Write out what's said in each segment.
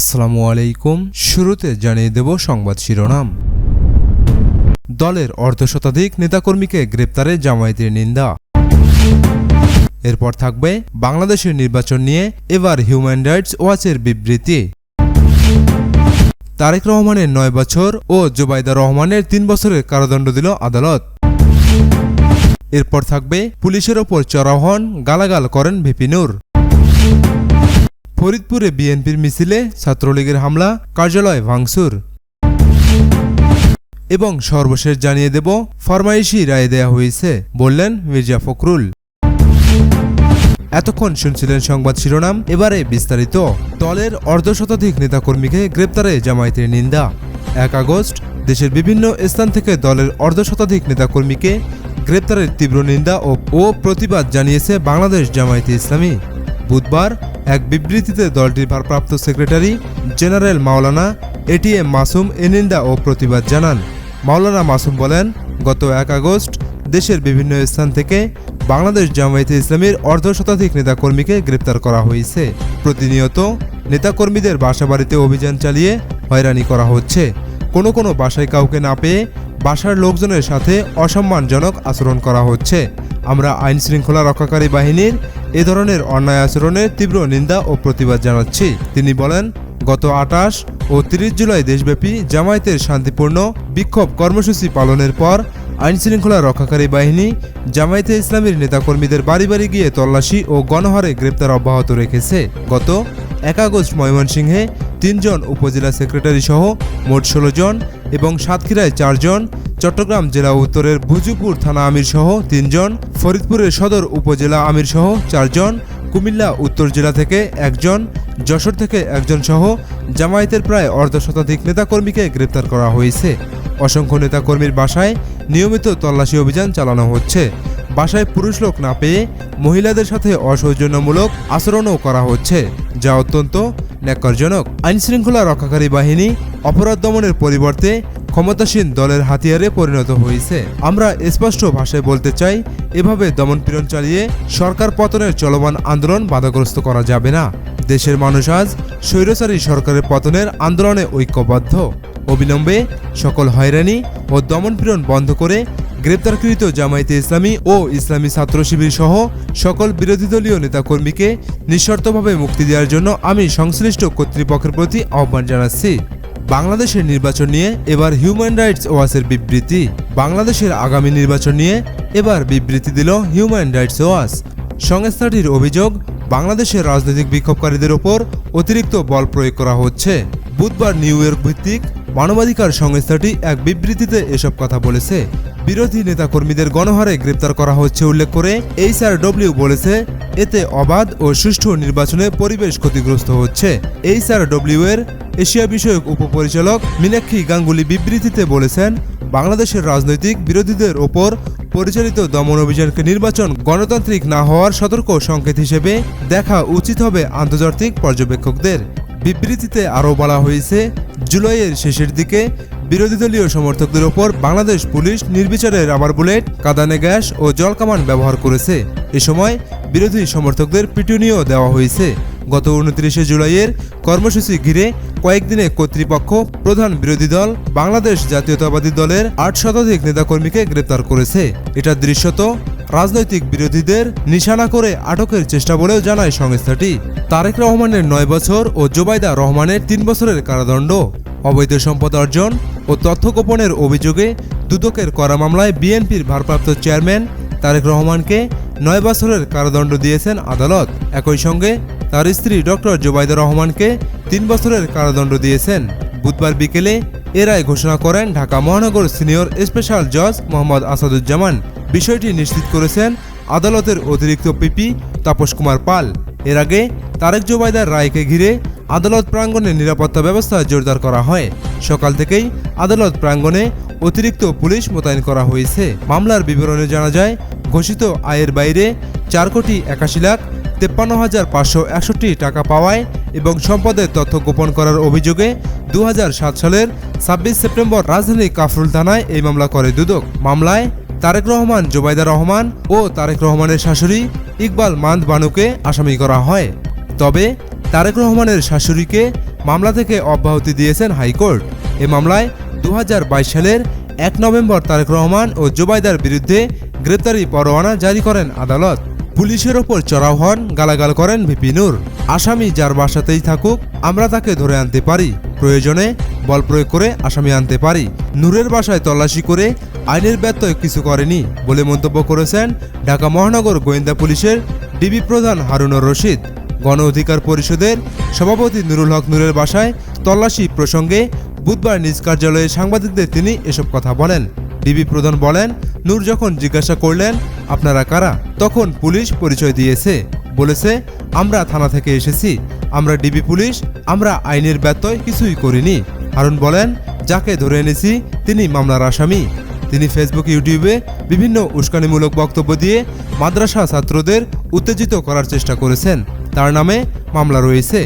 আসসালামু আলাইকুম। শুরুতে জানিয়ে দেব সংবাদ শিরোনাম। দলের অর্ধশতাধিক নেতাকর্মীকে গ্রেপ্তারে জামায়াতের নিন্দা। এরপর থাকবে বাংলাদেশের নির্বাচন নিয়ে এবার হিউম্যান রাইটস ওয়াচের বিবৃতি। তারেক রহমানের নয় বছর ও জোবাইদা রহমানের তিন বছরের কারাদণ্ড দিল আদালত। এরপর থাকবে পুলিশের ওপর চড়াও হন গালাগাল করেন ভিপিনুর ফরিদপুরে বিএনপির মিছিলে ছাত্রলীগের হামলা, কার্যালয় ভাঙচুর। এবং সর্বশেষ জানিয়ে দেব ফরমাইশি রায় দেয়া হয়েছে, বললেন মির্জা ফখরুল। এতক্ষণ শুনছিলেন সংবাদ শিরোনাম, এবারে বিস্তারিত। দলের অর্ধশতাধিক নেতাকর্মীকে গ্রেপ্তারে জামায়াতের নিন্দা। এক আগস্ট, দেশের বিভিন্ন স্থান থেকে দলের অর্ধশতাধিক নেতাকর্মীকে গ্রেপ্তারের তীব্র নিন্দা ও প্রতিবাদ জানিয়েছে বাংলাদেশ জামায়াতে ইসলামী। বুধবার এক বিবৃতিতে দলটির ভারপ্রাপ্ত secretary general Maulana ATM Masum এ নিন্দা ও প্রতিবাদ জানান। মাওলানা মাসুম বলেন, গত এক আগস্ট দেশের বিভিন্ন স্থান থেকে বাংলাদেশ জামায়াতে ইসলামীর অর্ধ শতাধিক নেতাকর্মীকে গ্রেপ্তার করা হয়েছে। প্রতিনিয়ত নেতাকর্মীদের বাসাবাড়িতে অভিযান চালিয়ে হয়রানি করা হচ্ছে। কোনো কোনো বাসায় কাউকে না পেয়ে বাসার লোকজনের সাথে অসম্মানজনক আচরণ করা হচ্ছে। আমরা আইন শৃঙ্খলা রক্ষাকারী বাহিনীর এ ধরনের অন্যায় আচরণের তীব্র নিন্দা ও প্রতিবাদ জানাচ্ছি। তিনি বলেন, গত আটাশ ও তিরিশ জুলাই দেশব্যাপী জামায়াতের শান্তিপূর্ণ বিক্ষোভ কর্মসূচি পালনের পর আইন শৃঙ্খলা রক্ষাকারী বাহিনী জামায়াতে ইসলামীর নেতাকর্মীদের বাড়ি বাড়ি গিয়ে তল্লাশি ও গণহারে গ্রেপ্তার অব্যাহত রেখেছে। গত এক আগস্ট ময়মনসিংহে তিনজন উপজেলা সেক্রেটারি সহ মোট ষোলো জন এবং সাতক্ষীরায় চারজন চট্টগ্রাম জেলা উত্তরের ভুজুপুর থানা আমির সহ তিনজন, ফরিদপুরের সদর উপজেলা আমির সহ চারজন, কুমিল্লা উত্তর জেলা থেকে একজন, যশোর থেকে একজন সহ জামায়াতের প্রায় অর্ধশতাধিক নেতাকর্মীকে গ্রেপ্তার করা হয়েছে। অসংখ্য নেতাকর্মীর বাসায় নিয়মিত তল্লাশি অভিযান চালানো হচ্ছে। বাসায় পুরুষ লোক না পেয়ে মহিলাদের সাথে অসৌজন্যমূলক আচরণও করা হচ্ছে, যা অত্যন্ত ন্যাক্কারজনক। আইনশৃঙ্খলা রক্ষাকারী বাহিনী অপরাধ দমনের পরিবর্তে ক্ষমতাসীন দলের হাতিয়ারে পরিণত হয়েছে। আমরা স্পষ্ট ভাষায় বলতে চাই, এভাবে দমনপীড়ন চালিয়ে সরকার পতনের চলমান আন্দোলন বাধাগ্রস্ত করা যাবে না। দেশের মানুষ আজ স্বৈরচারী সরকারের পতনের আন্দোলনে ঐক্যবদ্ধ। অবিলম্বে সকল হয়রানি ও দমনপীড়ন বন্ধ করে গ্রেপ্তারকৃত জামায়াতে ইসলামী ও ইসলামী ছাত্র শিবির সহ সকল বিরোধী দলীয় নেতাকর্মীকে নিঃশর্তভাবে মুক্তি দেওয়ার জন্য আমি সংশ্লিষ্ট কর্তৃপক্ষের প্রতি আহ্বান জানাচ্ছি। বাংলাদেশের নির্বাচন নিয়ে এবার হিউম্যান রাইটস ওয়াচের বিবৃতি। বাংলাদেশের আগামী নির্বাচন নিয়ে এবার বিবৃতি দিল হিউম্যান রাইটস ওয়াচ সংস্থাটির অভিযোগ, বাংলাদেশের রাজনৈতিক বিক্ষোভকারীদের ওপর অতিরিক্ত বল প্রয়োগ করা হচ্ছে। বুধবার নিউ ইয়র্ক ভিত্তিক মানবাধিকার সংস্থাটি এক বিবৃতিতে এসব কথা বলেছে। বিরোধী নেতাকর্মীদের গণহারে গ্রেপ্তার করা হচ্ছে উল্লেখ করে এইচআরডব্লিউ বলেছে, এতে অবাধ ও সুষ্ঠু নির্বাচনে পরিবেশ ক্ষতিগ্রস্ত হচ্ছে। এইচআরডব্লিউ এর এশিয়া বিষয়ক উপপরিচালক মীনাক্ষী গাঙ্গুলি বিবৃতিতে বলেছেন, বাংলাদেশের রাজনৈতিক বিরোধীদের ওপর পরিচালিত দমন অভিযানকে নির্বাচন গণতান্ত্রিক না হওয়ার সতর্ক সংকেত হিসেবে দেখা উচিত হবে আন্তর্জাতিক পর্যবেক্ষকদের। বিবৃতিতে আরও বলা হয়েছে, জুলাইয়ের শেষের দিকে বিরোধী দলীয় সমর্থকদের ওপর বাংলাদেশ পুলিশ নির্বিচারে রাবার বুলেট, কাদানে গ্যাস ও জলকামান ব্যবহার করেছে। এ সময় বিরোধী সমর্থকদের পিটুনিও দেওয়া হয়েছে। গত উনত্রিশে জুলাইয়ের কর্মসূচি ঘিরে কয়েকদিনে কর্তৃপক্ষ প্রধান বিরোধী দল বাংলাদেশ জাতীয়তাবাদী দলের আট শতাধিক নেতাকর্মীকে গ্রেপ্তার করেছে। এটা দৃশ্যত রাজনৈতিক বিরোধীদের নিশানা করে আটকের চেষ্টা বলেও জানায় সংস্থাটি। তারেক রহমানের নয় বছর ও জোবাইদা রহমানের তিন বছরের কারাদণ্ড। অবৈধ সম্পদ অর্জন ও তথ্য গোপনের অভিযোগে দুদকের করা মামলায় বিএনপির ভারপ্রাপ্ত চেয়ারম্যান তারেক রহমানকে নয় বছরের কারাদণ্ড দিয়েছেন আদালত। একই সঙ্গে তার স্ত্রী ডক্টর জোবাইদা রহমানকে তিন বছরের কারাদণ্ড দিয়েছেন। বুধবার বিকেলে এ রায় ঘোষণা করেন ঢাকা মহানগর সিনিয়র স্পেশাল জজ মোহাম্মদ আসাদুজ্জামান। বিষয়টি নিশ্চিত করেছেন আদালতের অতিরিক্ত পিপি তাপস কুমার পাল। এর আগে তারেক জোবাইদার রায়কে ঘিরে আদালত প্রাঙ্গণে নিরাপত্তা ব্যবস্থা জোরদার করা হয়। সকাল থেকেই আদালত প্রাঙ্গণে অতিরিক্ত পুলিশ মোতায়েন করা হয়েছে। মামলার বিবরণে জানা যায়, ঘোষিত আয়ের বাইরে চার কোটি একাশি লাখ তেপ্পান্ন হাজার পাঁচশো একষট্টি টাকা পাওয়ায় এবং সম্পদের তথ্য গোপন করার অভিযোগে দু হাজার সাত সালের ছাব্বিশ সেপ্টেম্বর রাজধানী কাফরুল থানায় এই মামলা করে দুদক। মামলায় তারেক রহমান, জোবাইদা রহমান ও তারেক রহমানের শাশুড়ি ইকবাল মান্দ বানুকে আসামি করা হয়। তবে তারেক রহমানের শাশুড়িকে মামলা থেকে অব্যাহতি দিয়েছেন হাইকোর্ট। এ মামলায় দু হাজার বাইশ সালের এক নভেম্বর তারেক রহমান ও জোবাইদার বিরুদ্ধে গ্রেপ্তারি পরোয়ানা জারি করেন আদালত। পুলিশের ওপর চড়াও হন, গালাগাল করেন ভিপি নূর। আসামি যার বাসাতেই থাকুক, আমরা তাকে ধরে আনতে পারি। প্রয়োজনে বল প্রয়োগ করে আসামি আনতে পারি। নূরের বাসায় তল্লাশি করে আইনের ব্যত্যয় কিছু করেনি বলে মন্তব্য করেছেন ঢাকা মহানগর গোয়েন্দা পুলিশের ডিবি প্রধান হারুনুর রশিদ। গণ অধিকার পরিষদের সভাপতি নুরুল হক নূরের বাসায় তল্লাশি প্রসঙ্গে বুধবার নিজ কার্যালয়ে সাংবাদিকদের তিনি এসব কথা বলেন। ডিবি প্রধান বলেন, নূর যখন জিজ্ঞাসা করলেন, আপনারা কারা? তখন পুলিশ পরিচয় দিয়েছে। বলেছে, আমরা থানা থেকে এসেছি। আমরা ডিবি পুলিশ, আমরা আইনের ব্যত্যয় কিছুই করিনি। হারুন বলেন, যাকে ধরে এনেছি, তিনি মামলার আসামি। তিনি ফেসবুক, ইউটিউবে বিভিন্ন উস্কানিমূলক বক্তব্য দিয়ে মাদ্রাসা ছাত্রদের উত্তেজিত করার চেষ্টা করেছেন। তার নামে মামলা রয়েছে।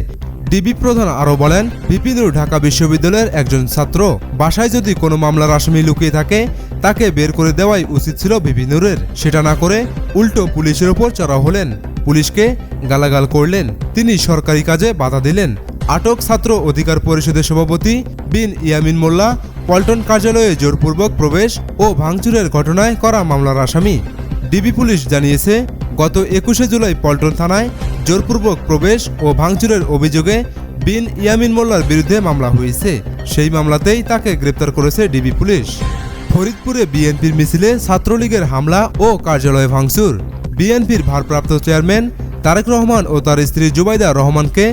ডিবি প্রধান আরও বলেন বিপিনুর ঢাকা বিশ্ববিদ্যালয়ের একজন ছাত্র। বাসায় যদি কোনো মামলার আসামি লুকিয়ে থাকে, তাকে বের করে দেওয়াই উচিত ছিল বিপিনুরের সেটা না করে উল্টো পুলিশের ওপর চড়া হলেন। পুলিশকে গালাগাল করলেন। তিনি সরকারি কাজে বাধা দিলেন। আটক ছাত্র অধিকার পরিষদের সভাপতি বিন ইয়ামিন মোল্লা, পল্টন কার্যালয়ে জোরপূর্বক প্রবেশ ও ভাঙচুরের ঘটনায় করা মামলার আসামি। ডিবি পুলিশ জানিয়েছে, গত একুশে জুলাই পল্টন থানায় জোরপূর্বক প্রবেশ ও ভাঙচুরের অভিযোগে বিন ইয়ামিন মোল্লার বিরুদ্ধে মামলা হয়েছে। সেই মামলাতেই তাকে গ্রেপ্তার করেছে ডিবি পুলিশ। ফরিদপুরে বিএনপির মিছিলে ছাত্রলীগের হামলা ও কার্যালয়ে ভাঙচুর। বিএনপির ভারপ্রাপ্ত চেয়ারম্যান তারেক রহমান ও তার স্ত্রী জুবাইদা রহমানকে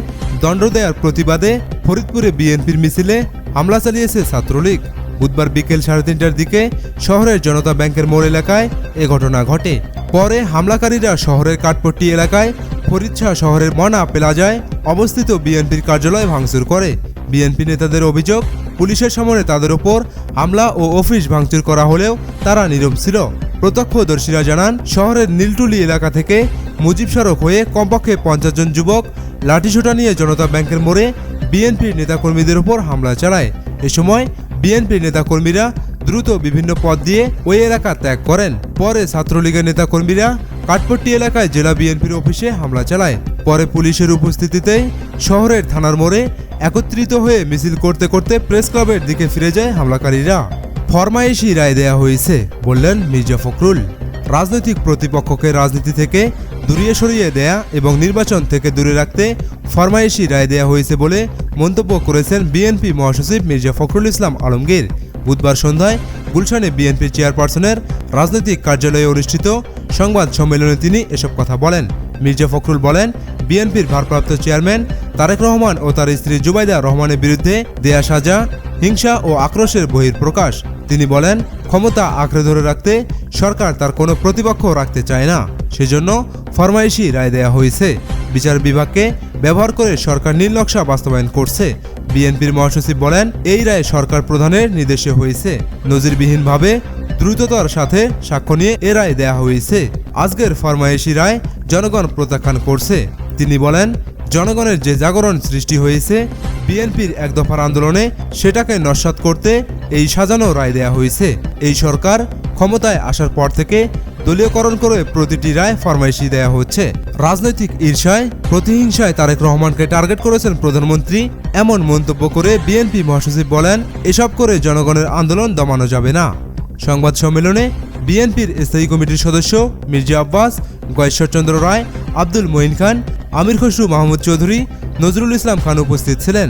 দণ্ড দেওয়ার প্রতিবাদে ফরিদপুরে বিএনপির মিছিলে হামলা চালিয়েছে ছাত্রলীগ। বুধবার বিকেল সাড়ে তিনটার দিকে শহরের জনতা ব্যাংকের মোড় এলাকায় এ ঘটনা ঘটে। পরে হামলাকারীরা শহরের কাঠপট্টি এলাকায় ফরিদশাহ শহরের মনা প্লাজায় অবস্থিত বিএনপির কার্যালয় ভাঙচুর করে। বিএনপি নেতাদের অভিযোগ, পুলিশের সামনে তাদের ওপর হামলা ও অফিস ভাঙচুর করা হলেও তারা নীরব ছিল। প্রত্যক্ষদর্শীরা জানান, শহরের নীলটুলি এলাকা থেকে মুজিব সড়ক হয়ে কমপক্ষে পঞ্চাশ জন যুবক লাঠিসোটা নিয়ে জনতা ব্যাংকের মোড়ে বিএনপির নেতাকর্মীদের উপর হামলা চালায়। এ সময় বিএনপির নেতাকর্মীরা দ্রুত বিভিন্ন পথ দিয়ে ওই এলাকা ত্যাগ করেন। পরে ছাত্রলীগের নেতাকর্মীরা কাঠপট্টি এলাকায় জেলা বিএনপির অফিসে হামলা চালায়। পরে পুলিশের উপস্থিতিতেই শহরের থানার মোড়ে একত্রিত হয়ে মিছিল করতে করতে প্রেস ক্লাবের দিকে ফিরে যায় হামলাকারীরা। ফরমায়েশি রায় দেয়া হয়েছে, বললেন মির্জা ফখরুল। রাজনৈতিক প্রতিপক্ষকে রাজনীতি থেকে দূরিয়ে সরিয়ে দেয়া এবং নির্বাচন থেকে দূরে রাখতে ফরমায়েশি রায় দেয়া হয়েছে বলে মন্তব্য করেছেন বিএনপি মহাসচিব মির্জা ফখরুল ইসলাম আলমগীর। বুধবার সন্ধ্যায় গুলশানে বিএনপি চেয়ারপারসনের রাজনৈতিক কার্যালয়ে অনুষ্ঠিত সংবাদ সম্মেলনে তিনি এসব কথা বলেন। মির্জা ফখরুল বলেন, বিএনপির ভারপ্রাপ্ত চেয়ারম্যান তারেক রহমান ও তার স্ত্রী জুবাইদা রহমানের বিরুদ্ধে দেয়া সাজা, হিংসা ও আক্রোশের বহির্প্রকাশ তিনি বলেন, ক্ষমতা আঁকড়ে ধরে রাখতে সরকার তার কোনো প্রতিপক্ষ রাখতে চায় না। সেজন্য ফরমাইশি রায় দেয়া হয়েছে। বিচার বিভাগকে ব্যবহার করে সরকার নীল নকশা বাস্তবায়ন করছে। বিএনপির মহাসচিব বলেন, এই রায় সরকার প্রধানের নির্দেশে হয়েছে। নজিরবিহীনভাবে দ্রুততার সাথে সাক্ষ্য নিয়ে এ রায় দেয়া হয়েছে। আজকের ফরমায়েশি রায় জনগণ প্রত্যাখ্যান করছে। তিনি বলেন জনগণের যে জাগরণ সৃষ্টি হয়েছে, বিএনপির এক দফার আন্দোলনে সেটাকে নস্বাত করতে এই সাজানো রায় দেয়া হয়েছে। এই সরকার ক্ষমতায় আসার পর থেকে দলীয়করণ করে প্রতিটি রায় ফরমাইশি দেয়া হচ্ছে। রাজনৈতিক ঈর্ষায়, প্রতিহিংসায় তারেক রহমানকে টার্গেট করেছেন প্রধানমন্ত্রী, এমন মন্তব্য করে বিএনপি মহাসচিব বলেন, এসব করে জনগণের আন্দোলন দমানো যাবে না। সংবাদ সম্মেলনে বিএনপির স্থায়ী কমিটির সদস্য মির্জা আব্বাস, গয়েশ্বরচন্দ্র রায়, আব্দুল মঈন খান আমির খসরু মাহমুদ চৌধুরী নজরুল ইসলাম খান উপস্থিত ছিলেন।